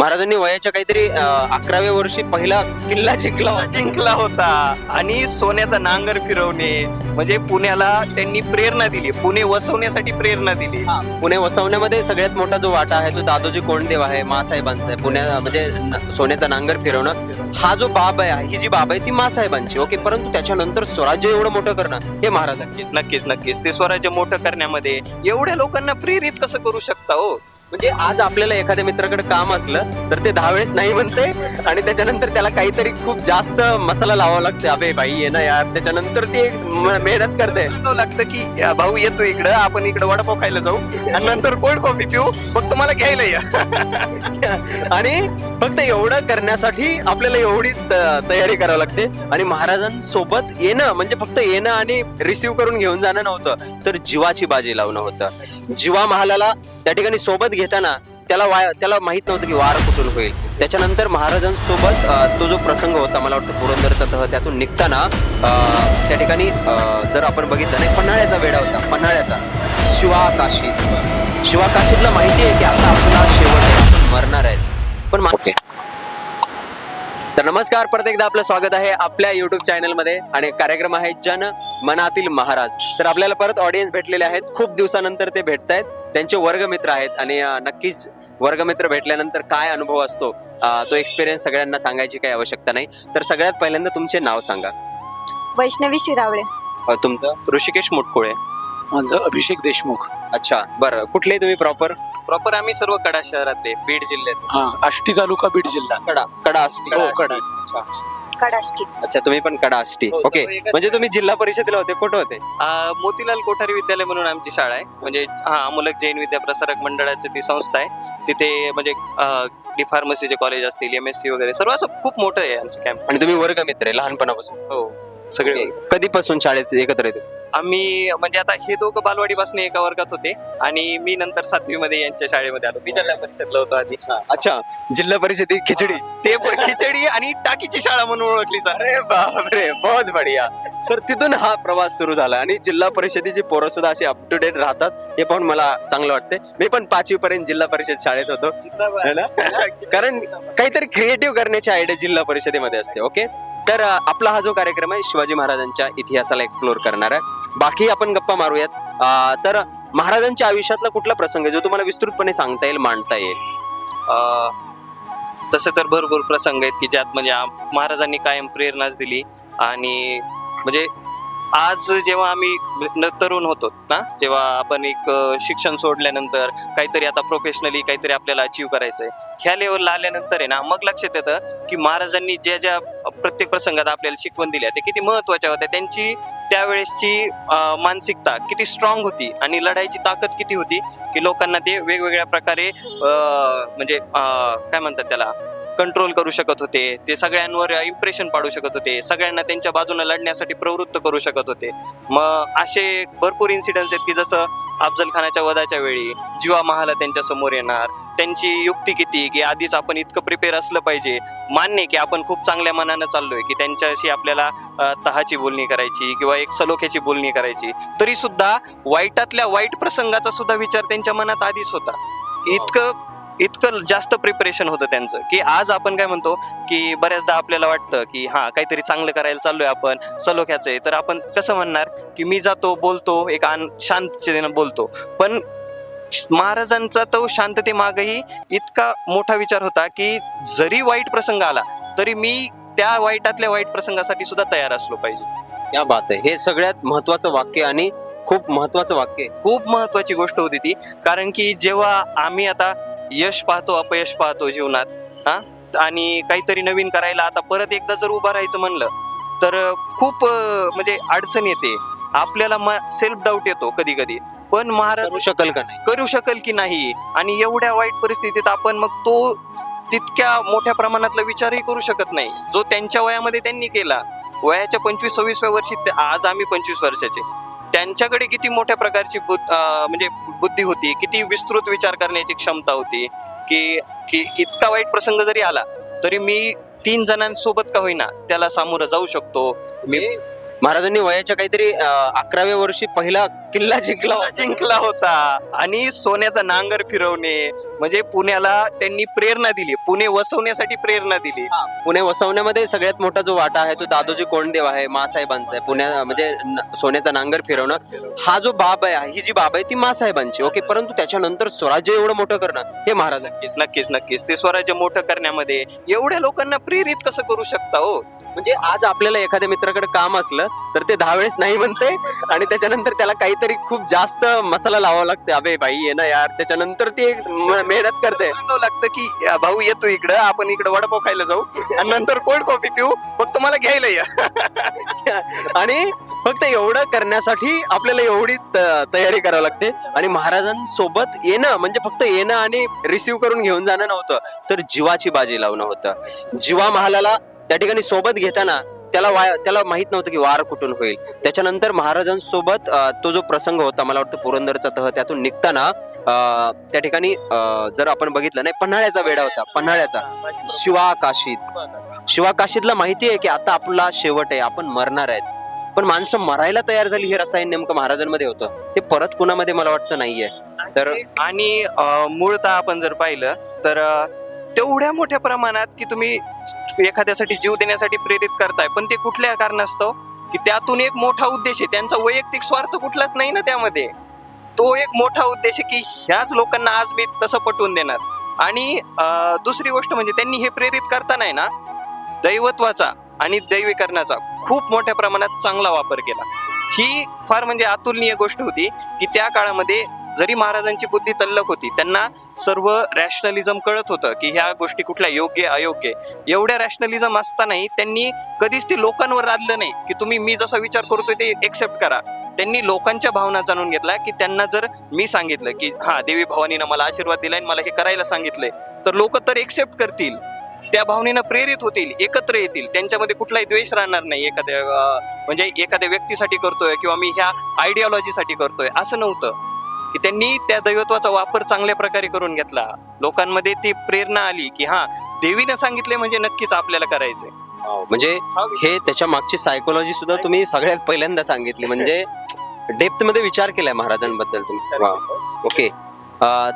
महाराजांनी वयाच्या काहीतरी अकराव्या वर्षी पहिला किल्ला जिंकला. जिंकला होता. आणि सोन्याचा नांगर फिरवणे म्हणजे पुण्याला त्यांनी प्रेरणा दिली. पुणे वसवण्यासाठी प्रेरणा दिली. पुणे वसवण्यामध्ये सगळ्यात मोठा जो वाटा आहे तो दादोजी कोंडदेव आहे मासाहेबांचा आहे. पुण्या म्हणजे सोन्याचा नांगर फिरवणं हा जो बाब आहे ही जी बाब आहे ती मासाहेबांची ओके परंतु त्याच्यानंतर स्वराज्य एवढं मोठं करणं हे महाराजांनी नक्कीच नक्कीच नक्कीच. ते स्वराज्य मोठं करण्यामध्ये एवढ्या लोकांना प्रेरित कसं करू शकता हो? म्हणजे आज आपल्याला एखाद्या मित्राकडे काम असलं तर ते दहा वेळेस नाही म्हणते आणि त्याच्यानंतर त्याला काहीतरी खूप जास्त मसाला लावावा लागते. अबे बाई ये ना यार. त्याच्यानंतर ते मेहनत करते. लागतं की "या भाऊ येतो इकडं. आपण इकडं वडापाव खायला जाऊ. आणि नंतर कोल्ड कॉफी पिऊ. मग तुम्हाला घ्यायला या. आणि फक्त एवढं करण्यासाठी आपल्याला एवढी तयारी करावी लागते. आणि महाराजांसोबत येणं म्हणजे फक्त येणं आणि रिसिव्ह करून घेऊन जाणं नव्हतं तर जीवाची बाजी लावणं होतं. जीवा महालाला त्या ठिकाणी सोबत घेताना त्याला वाय त्याला माहीत नव्हतं की वार कुठून होईल. त्याच्यानंतर महाराजांसोबत तो जो प्रसंग होता मला वाटतं पुरंदरचा तह त्यातून निघताना अं, त्या ठिकाणी जर आपण बघितलं नाही पन्हाळ्याचा वेढा होता पन्हाळ्याचा. शिवाकाशीत शिवाकाशीतला माहिती आहे की आता आपला शेवट आहे आपण मरणार आहेत. पण मा- तर नमस्कार परत एकदा आपलं स्वागत आहे आपल्या युट्यूब चॅनलमध्ये आणि कार्यक्रम आहे जन मनातील महाराज. तर आपल्याला परत ऑडियन्स भेटलेले आहेत. खूप दिवसानंतर ते भेटत आहेत त्यांचे वर्गमित्र आहेत. आणि नक्कीच वर्गमित्र भेटल्यानंतर काय अनुभव असतो तो एक्सपिरियन्स सगळ्यांना सांगायची काही आवश्यकता नाही. तर सगळ्यात पहिल्यांदा तुमचे नाव सांगा. वैष्णवी शिरावळे. तुमचं? ऋषिकेश मुटकुळे. माझं अभिषेक देशमुख. अच्छा बरं. कुठले तुम्ही प्रॉपर प्रॉपर आम्ही सर्व कडा शहरातले बीड जिल्ह्यात हा आष्टी तालुका बीड जिल्हा. कडा कडा आष्टी. हो, कडा. अच्छा. कडाष्टी अच्छा तुम्ही पण कडा आष्टी. हो, ओके सर्व एकाच- म्हणजे तुम्ही जिल्हा परिषदेला होते कुठं होते? आ, मोतीलाल कोठारी विद्यालय म्हणून आमची शाळा आहे. म्हणजे हा अमूलक जैन विद्या प्रसारक मंडळाची ती संस्था आहे. तिथे म्हणजे डी फार्मसीचे कॉलेज असतील एम एस सी वगैरे सर्व असं खूप मोठं आहे आमचं कॅम्प आणि तुम्ही वर्गमित्र आहे लहानपणापासून. हो सगळे कधीपासून शाळेत एकत्र येतो? आम्ही म्हणजे आता हे दोघं बालवाडीपासून एका वर्गात होते आणि मी नंतर सातवी मध्ये यांच्या शाळेमध्ये आलो. मी जिल्हा परिषदला होतो आधी. अच्छा. जिल्हा परिषद खिचडी. ते खिचडी आणि टाकीची शाळा म्हणून ओळखली जाते. अरे बापरे. बहुत बढिया. तर तिथून हा प्रवास सुरू झाला आणि जिल्हा परिषदेची पोरं सुद्धा अशी अप टू डेट राहतात हे पाहून मला चांगलं वाटते मी पण पाचवी पर्यंत जिल्हा परिषद शाळेत होतो. है ना? कारण काहीतरी क्रिएटिव्ह करण्याची आयडिया जिल्हा परिषदेमध्ये असते ओके तर अं, आपला हा जो कार्यक्रम आहे शिवाजी महाराजांच्या इतिहासाला एक्सप्लोर करणार आहे. बाकी आपण गप्पा मारूयात. तर महाराजांच्या आयुष्यातला कुठला प्रसंग आहे जो तुम्हाला विस्तृतपणे सांगता येईल मांडता येईल? तसे तर भरपूर प्रसंग आहेत की ज्यात म्हणजे महाराजांनी कायम प्रेरणाच दिली आणि म्हणजे आज जेव्हा आम्ही तरुण होतो ना जेव्हा आपण एक शिक्षण सोडल्यानंतर काहीतरी आता प्रोफेशनली काहीतरी आपल्याला अचीव करायचं आहे ह्या लेवलला आल्यानंतर आहे ना मग लक्षात येतं की महाराजांनी ज्या ज्या प्रत्येक प्रसंगात आपल्याला शिकवण दिल्या ते किती महत्त्वाच्या होत्या त्यांची त्यावेळेसची मानसिकता किती स्ट्रॉंग होती आणि लढाईची ताकद किती होती की लोकांना ते वेगवेगळ्या प्रकारे म्हणजे काय म्हणतात त्याला? कंट्रोल करू शकत होते. ते सगळ्यांवर इम्प्रेशन पाडू शकत होते. सगळ्यांना त्यांच्या बाजूने लढण्यासाठी प्रवृत्त करू शकत होते. मग असे भरपूर इन्सिडेंट्स आहेत की जसं अफजल खानाच्या वधाच्या वेळी जीवा महाला त्यांच्यासमोर येणार. त्यांची युक्ती किती की आधीच आपण इतकं प्रिपेअर असलं पाहिजे. मान्य की आपण खूप चांगल्या मनानं चाललोय की त्यांच्याशी आपल्याला तहाची बोलणी करायची किंवा एक सलोख्याची बोलणी करायची. तरी सुद्धा वाईटातल्या वाईट प्रसंगाचा सुद्धा विचार त्यांच्या मनात आधीच होता. इतकं इतकं जास्त प्रिपरेशन होतं त्यांचं की आज आपण काय म्हणतो की बऱ्याचदा आपल्याला वाटतं की हा काहीतरी चांगलं करायला चाललोय आपण सलोख्याचं आहे. तर आपण कसं म्हणणार की मी जातो बोलतो एक आन शांततेनं बोलतो. पण महाराजांचा तो शांततेमागही इतका मोठा विचार होता की जरी वाईट प्रसंग आला तरी मी त्या वाईटातल्या वाईट प्रसंगासाठी सुद्धा तयार असलो पाहिजे. या बात आहे. हे सगळ्यात महत्वाचं वाक्य आणि खूप महत्वाचं वाक्य आहे. खूप महत्वाची गोष्ट होती ती. कारण की जेव्हा आम्ही आता यश पाहतो अपयश पाहतो जीवनात हा? आणि काहीतरी नवीन करायला आता परत एकदा जर उभं राहायचं म्हणलं तर खूप म्हणजे अडचण येते. आपल्याला सेल्फ डाऊट येतो कधी कधी पण महाराज करू शकेल का नाही? करू शकेल की नाही? आणि एवढ्या वाईट परिस्थितीत आपण मग तो तितक्या मोठ्या प्रमाणातला विचारही करू शकत नाही. जो त्यांच्या वयामध्ये त्यांनी केला. वयाच्या पंचवीस सव्वीसव्या वर्षी आज आम्ही पंचवीस वर्षाचे. त्यांच्याकडे किती मोठ्या प्रकारची म्हणजे बुद्धी होती? किती विस्तृत विचार करण्याची क्षमता होती? की की इतका वाईट प्रसंग जरी आला तरी मी तीन जणांसोबत का होईना त्याला सामोरं जाऊ शकतो. मी महाराजांनी वयाच्या काहीतरी अकराव्या वर्षी पहिला किल्ला जिंकला. जिंकला होता. आणि सोन्याचा नांगर फिरवणे म्हणजे पुण्याला त्यांनी प्रेरणा दिली. पुणे वसवण्यासाठी प्रेरणा दिली. पुणे वसवण्यामध्ये सगळ्यात मोठा जो वाटा आहे तो दादोजी कोंडदेव आहे मासाहेबांचा आहे. पुण्या म्हणजे सोन्याचा नांगर फिरवणं. हा जो बाब आहे ही जी बाब आहे ती मासाहेबांची. ओके परंतु त्याच्यानंतर स्वराज्य एवढं मोठं करणं हे महाराज नक्कीच नक्कीच नक्कीच. ते स्वराज्य मोठं करण्यामध्ये एवढ्या लोकांना प्रेरित कसं करू शकता हो? म्हणजे आज आपल्याला एखाद्या मित्राकडे काम असलं तर ते दहा वेळेस नाही म्हणते आणि त्याच्यानंतर त्याला काहीतरी खूप जास्त मसाला लावावा लागते. अबे भाई ये ना यार. त्याच्यानंतर ते मेहनत करते. लागतं की "या भाऊ येतो इकडं आपण इकडं वडापाव खायला जाऊ. आणि नंतर कोल्ड कॉफी पिऊ फक्त मला घ्यायला या. आणि फक्त एवढं करण्यासाठी आपल्याला एवढी त- तयारी करावी लागते. आणि महाराजांसोबत येणं म्हणजे फक्त येणं आणि रिसिव्ह करून घेऊन जाणं नव्हतं तर जीवाची बाजी लावणं होतं. जीवा महालाला त्या ठिकाणी सोबत घेताना त्याला वाय त्याला माहीत नव्हतं की वार कुठून होईल. त्याच्यानंतर महाराजांसोबत तो जो प्रसंग होता मला वाटतं पुरंदरचा तह त्यातून निघताना त्या ठिकाणी जर आपण बघितलं नाही पन्हाळ्याचा वेढा होता पन्हाळ्याचा. शिवाकाशीत शिवाकाशीतला माहिती आहे की आता आपला शेवट आहे आपण मरणार आहेत. पण माणसं मरायला तयार झाली हे रसायन नेमकं महाराजांमध्ये होतं. ते परत कुणामध्ये मला वाटतं नाहीये. तर आणि मूळतः आपण जर पाहिलं तर तेवढ्या मोठ्या प्रमाणात की तुम्ही एखाद्यासाठी जीव देण्यासाठी प्रेरित करताय. पण ते कुठल्या कारणास्तव? की त्यातून एक मोठा उद्देश आहे. त्यांचा वैयक्तिक स्वार्थ कुठलाच नाही ना त्यामध्ये. तो एक मोठा उद्देश आहे की ह्याच लोकांना आज मी तसं पटवून देणार. आणि दुसरी गोष्ट म्हणजे त्यांनी हे प्रेरित करताना आहे ना दैवत्वाचा आणि दैवीकरणाचा खूप मोठ्या प्रमाणात चांगला वापर केला. ही फार म्हणजे अतुलनीय गोष्ट होती की त्या काळामध्ये जरी महाराजांची बुद्धी तल्लक होती त्यांना सर्व रॅशनलिझम कळत होतं की ह्या गोष्टी कुठल्या योग्य अयोग्य. एवढ्या रॅशनलिझम असतानाही त्यांनी कधीच ते लोकांवर लादलं नाही की तुम्ही मी जसा विचार करतोय ते एक्सेप्ट करा. त्यांनी लोकांच्या भावना जाणून घेतल्या की त्यांना जर मी सांगितलं की हा देवी भवानीनं मला आशीर्वाद दिलाय आणि मला हे करायला सांगितलंय तर लोक तर एक्सेप्ट करतील. त्या भावनेनं प्रेरित होतील एकत्र येतील. त्यांच्यामध्ये कुठलाही द्वेष राहणार नाही. एखाद्या म्हणजे एखाद्या व्यक्तीसाठी करतोय किंवा मी ह्या आयडिओलॉजीसाठी करतोय असं नव्हतं. की त्यांनी त्या दैवत्वाचा वापर चांगल्या प्रकारे करून घेतला. लोकांमध्ये ती प्रेरणा आली की हा देवीनं सांगितले म्हणजे नक्कीच आपल्याला करायचंय. म्हणजे हे त्याच्या मागची सायकोलॉजी सुद्धा तुम्ही सगळ्यात पहिल्यांदा सांगितली. म्हणजे डेप्थमध्ये विचार केलाय महाराजांबद्दल तुम्ही. ओके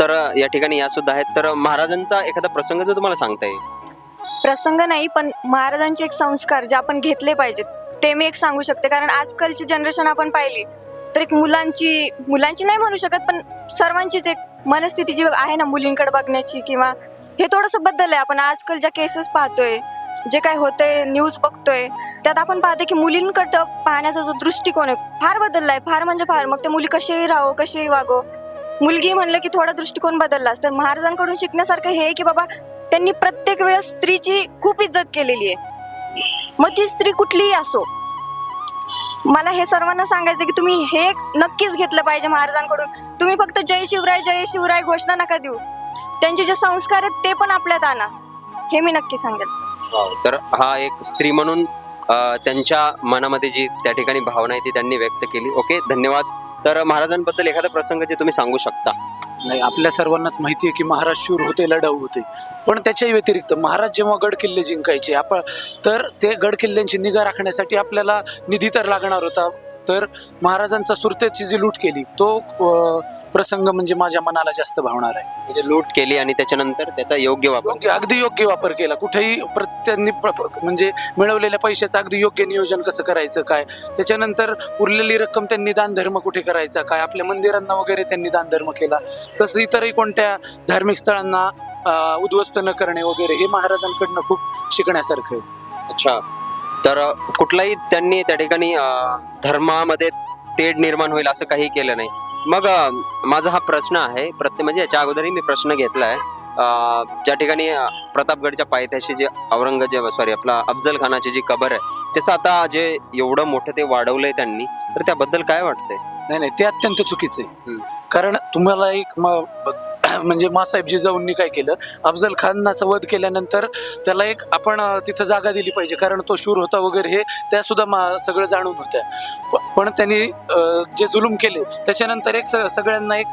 तर या ठिकाणी या सुद्धा आहेत. तर महाराजांचा एखादा प्रसंग जो तुम्हाला सांगता येईल. प्रसंग नाही पण महाराजांचे एक संस्कार जे आपण घेतले पाहिजेत ते मी एक सांगू शकते. कारण आजकालची जनरेशन आपण पाहिली एक मुलांची मुलांची नाही म्हणू शकत पण सर्वांचीच एक मनस्थिती जी आहे ना मुलींकडे बघण्याची किंवा हे थोडंसं बदल आहे आपण आजकाल ज्या केसेस पाहतोय जे काय होतंय न्यूज बघतोय त्यात आपण पाहतो की मुलींकडं पाहण्याचा जो दृष्टिकोन आहे फार बदलला आहे फार म्हणजे फार. मग ते मुली कसेही राहो कसेही वागो. मुलगी म्हणलं की थोडा दृष्टिकोन बदललाच तर महाराजांकडून शिकण्यासारखं हे आहे की बाबा त्यांनी प्रत्येक वेळेस स्त्रीची खूप इज्जत केलेली आहे. मग ती स्त्री कुठलीही असो मला हे सर्वांना सांगायचं की तुम्ही हे एक नक्कीच घेतलं पाहिजे महाराजांकडून. तुम्ही फक्त जय शिवराय जय शिवराय घोषणा नका देऊ. त्यांचे जे संस्कार आहेत ते पण आपल्यात आणा. हे मी नक्की सांगेल. हो, तर हा एक स्त्री म्हणून त्यांच्या मनामध्ये जी त्या ठिकाणी भावना आहे ती त्यांनी व्यक्त केली. ओके धन्यवाद. तर महाराजांबद्दल एखादा प्रसंग जे तुम्ही सांगू शकता. नाही आपल्या सर्वांनाच माहिती आहे की महाराज शूर होते लढाऊ होते. पण त्याच्याही व्यतिरिक्त महाराज जेव्हा गड किल्ले जिंकायचे आपण तर ते गड किल्ल्यांची निगा राखण्यासाठी आपल्याला निधी तर लागणार होता. तर महाराजांचा सुरतेची जी लूट केली तो प्रसंग म्हणजे माझ्या मनाला जास्त भावणार आहे. म्हणजे लूट केली आणि त्याच्यानंतर त्याचा योग्य वापर योग्य अगदी योग्य वापर केला. कुठेही प्र- त्यांनी प्र- प्र- म्हणजे मिळवलेल्या पैशाचं अगदी योग्य नियोजन कसं करायचं काय? त्याच्यानंतर उरलेली रक्कम त्यांनी दानधर्म कुठे करायचा काय? आपल्या मंदिरांना वगैरे त्यांनी दानधर्म केला. तसं इतरही कोणत्या धार्मिक स्थळांना उद्ध्वस्त न करणे वगैरे हे महाराजांकडनं खूप शिकण्यासारखं आहे. अच्छा. तर कुठलाही त्यांनी त्या ठिकाणी धर्मामध्ये तेढ निर्माण होईल असं काही केलं नाही. मग माझा हा प्रश्न आहे. प्रत्येक म्हणजे याच्या अगोदरही मी प्रश्न घेतलाय. अ, ज्या ठिकाणी प्रतापगडच्या पायथ्याशी जे औरंगजेब सॉरी आपला अफजल खानाची जी कबर आहे त्याचं आता जे एवढं मोठं ते वाढवलंय त्यांनी तर त्याबद्दल काय वाटतंय? नाही नाही ते अत्यंत चुकीचं आहे. कारण तुम्हाला एक म- म्हणजे मासाहेब जिजाऊंनी काय केलं? अफजल खानाचा वध केल्यानंतर त्याला एक आपण तिथं जागा दिली पाहिजे. कारण तो शूर होता वगैरे हे त्या सुद्धा मा सगळं जाणून होत्या. प- पण त्यांनी जे जुलूम केले त्याच्यानंतर एक स- सगळ्यांना एक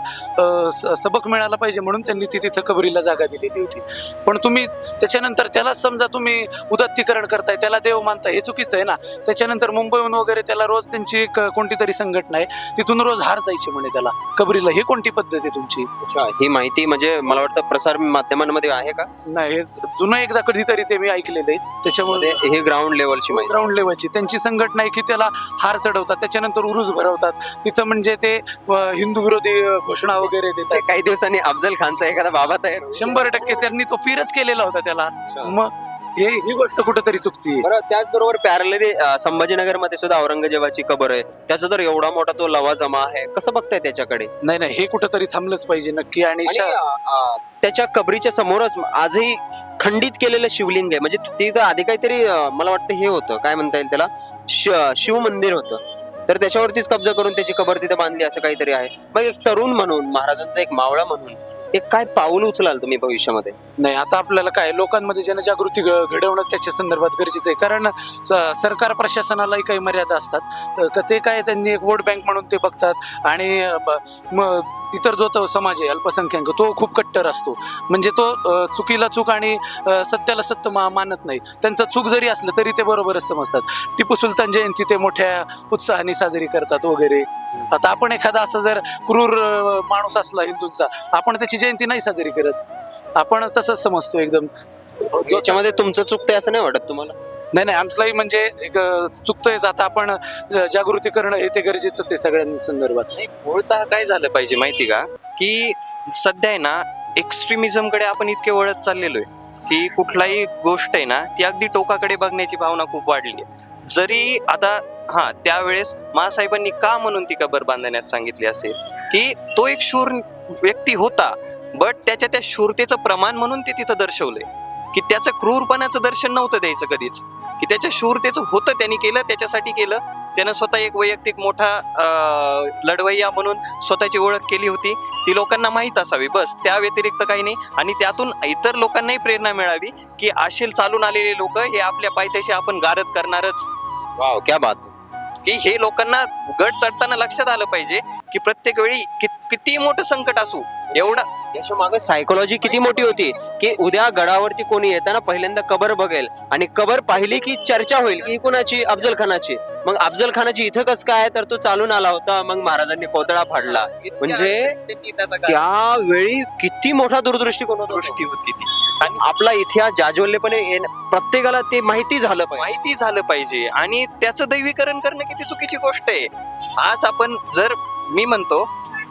स- सबक मिळाला पाहिजे म्हणून त्यांनी ती तिथं कबरीला जागा दिलेली होती. पण तुम्ही त्याच्यानंतर त्याला समजा तुम्ही उदात्तीकरण करताय त्याला देव मानताय हे चुकीचं आहे ना? त्याच्यानंतर मुंबईहून वगैरे त्याला रोज त्यांची एक कोणती तरी संघटना आहे तिथून रोज हार जायची म्हणे त्याला. कबरीला. ही कोणती पद्धत आहे तुमची? अच्छा ही माहिती म्हणजे मला वाटतं प्रसार माध्यमांमध्ये आहे का? नाही हे जुनं एकदा कधीतरी ते मी ऐकलेलं आहे. त्याच्यामुळे मध्ये ही ग्राउंड लेवलची माहिती. ग्राउंड लेवलची त्यांची संघटना आहे की त्याला हार चढवतात त्याच्यानंतर उरूस भरवतात. तिथं म्हणजे ते अं, हिंदू विरोधी अं, घोषणा वगैरे देतात. काही दिवसांनी अफजल खानचा एखादा बाबा तयार होईल. शंभर टक्के त्यांनी तो पीरच केलेला होता त्याला. मग हे ही गोष्ट कुठेतरी चुकती बरं त्याचबरोबर पॅरलरी संभाजीनगरमध्ये सुद्धा औरंगजेबाची कबर आहे. त्याचा तर एवढा मोठा तो लवाजमा आहे. कसं बघताय त्याच्याकडे? नाही नाही हे कुठेतरी थांबलंच पाहिजे नक्की. आणि आणि, शा- अ, अ, त्याच्या कबरीच्या समोरच आजही खंडित केलेलं शिवलिंग आहे. म्हणजे तिथं आधी काहीतरी अ, मला वाटतं हे होतं. काय म्हणता येईल त्याला? श- शिव मंदिर होतं. तर त्याच्यावरतीच कब्जा करून त्याची कबर तिथे बांधली असं काहीतरी आहे. मग एक तरुण म्हणून महाराजांचा एक मावळा म्हणून एक काय पाऊल उचलाल तुम्ही भविष्यामध्ये? नाही आता आपल्याला काय लोकांमध्ये जनजागृती घ- घडवणं त्याच्या संदर्भात गरजेचं आहे. कारण स- सरकार प्रशासनालाही काही मर्यादा असतात. अ, क- ते काय त्यांनी एक वोट बँक म्हणून ते बघतात. आणि अ, ब- म- इतर जो तो समाज आहे अल्पसंख्याक तो खूप कट्टर असतो. म्हणजे तो चुकीला चूक आणि सत्याला सत्य मा- मानत नाही. त्यांचं चूक जरी असलं तरी ते बरोबरच समजतात. टिपू सुलतान जयंती ते मोठ्या उत्साहाने साजरी करतात वगैरे. आता आपण एखादा असं जर क्रूर माणूस असला हिंदूंचा आपण त्याची जयंती नाही साजरी करत. आपण तसंच समजतो एकदम. ज्याच्यामध्ये तुमचं चुकते असं नाही वाटत तुम्हाला? नाही नाही आमचंही म्हणजे एक चुकतंय चुकतोयच आता आपण जागृती करणं हे ते गरजेचंच आहे सगळ्यांनी संदर्भात. नाही मूळतः काय झालं पाहिजे माहिती का? की सध्या आहे ना एक्स्ट्रीमिझमकडे आपण इतके वळत चाललेलो आहे की कुठलाही गोष्ट आहे ना ती अगदी टोकाकडे बघण्याची भावना खूप वाढली आहे. जरी आता हा त्यावेळेस महासाहेबांनी का म्हणून ती कबर बांधण्यास सांगितली असेल? की तो एक शूर व्यक्ती होता बट त्याच्या त्या शूरतेचं प्रमाण म्हणून ते तिथं दर्शवलंय. की त्याचं क्रूरपणाचं दर्शन नव्हतं द्यायचं कधीच. की त्याच्या शूरतेचं होतं त्यांनी केलं त्याच्यासाठी केलं. त्यानं स्वतः एक वैयक्तिक मोठा लढवय्या म्हणून स्वतःची ओळख केली होती. ती लोकांना माहीत असावी बस. त्या व्यतिरिक्त काही नाही. आणि त्यातून इतर लोकांनाही प्रेरणा मिळावी की असे चालून आलेले लोक हे आपल्या पायथ्याशी आपण गारद करणारच. वाव क्या बात. की हे लोकांना गट चढताना लक्षात आलं पाहिजे की प्रत्येक वेळी किती मोठं संकट असू एवढा? याच्या मागे सायकोलॉजी किती मोठी होती की उद्या गडावरती कोणी येताना पहिल्यांदा कबर बघेल आणि कबर पाहिली की चर्चा होईल की कोणाची? अफजल खानाची मग अफजल खानाची इथं कस काय? तर तो चालून आला होता मग महाराजांनी कोतळा फाडला. म्हणजे त्यावेळी किती मोठा दूरदृष्टिकोन. दृष्टी होती ती. आणि आपला इतिहास जाज्वल्यपणे प्रत्येकाला ते माहिती झालं पाहिजे. माहिती झालं पाहिजे. आणि त्याचं दैवीकरण करणं किती चुकीची गोष्ट आहे. आज आपण जर मी म्हणतो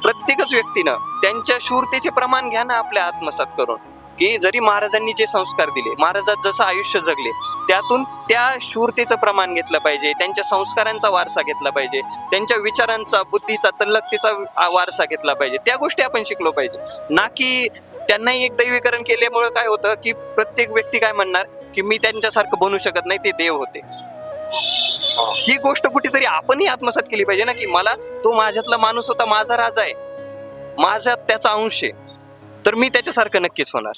प्रत्येकच व्यक्तीनं त्यांच्या शूरतेचे प्रमाण घ्या ना आपल्या आत्मसात करून. की जरी महाराजांनी जे संस्कार दिले महाराजात जसं आयुष्य जगले त्यातून त्या शूरतेचं प्रमाण घेतलं पाहिजे त्यांच्या संस्कारांचा वारसा घेतला पाहिजे त्यांच्या विचारांचा बुद्धीचा तल्लकतेचा वारसा घेतला पाहिजे त्या गोष्टी आपण शिकलो पाहिजे. ना की त्यांनाही एक दैवीकरण केल्यामुळे काय होतं की प्रत्येक व्यक्ती काय म्हणणार की मी त्यांच्यासारखं बनू शकत नाही ते देव होते. ही गोष्ट कुठेतरी आपणही आत्मसात केली पाहिजे ना की मला तो माझ्यातला माणूस होता माझा राजा आहे. माझ्यात त्याचा अंश आहे. तर मी त्याच्यासारखं नक्कीच होणार.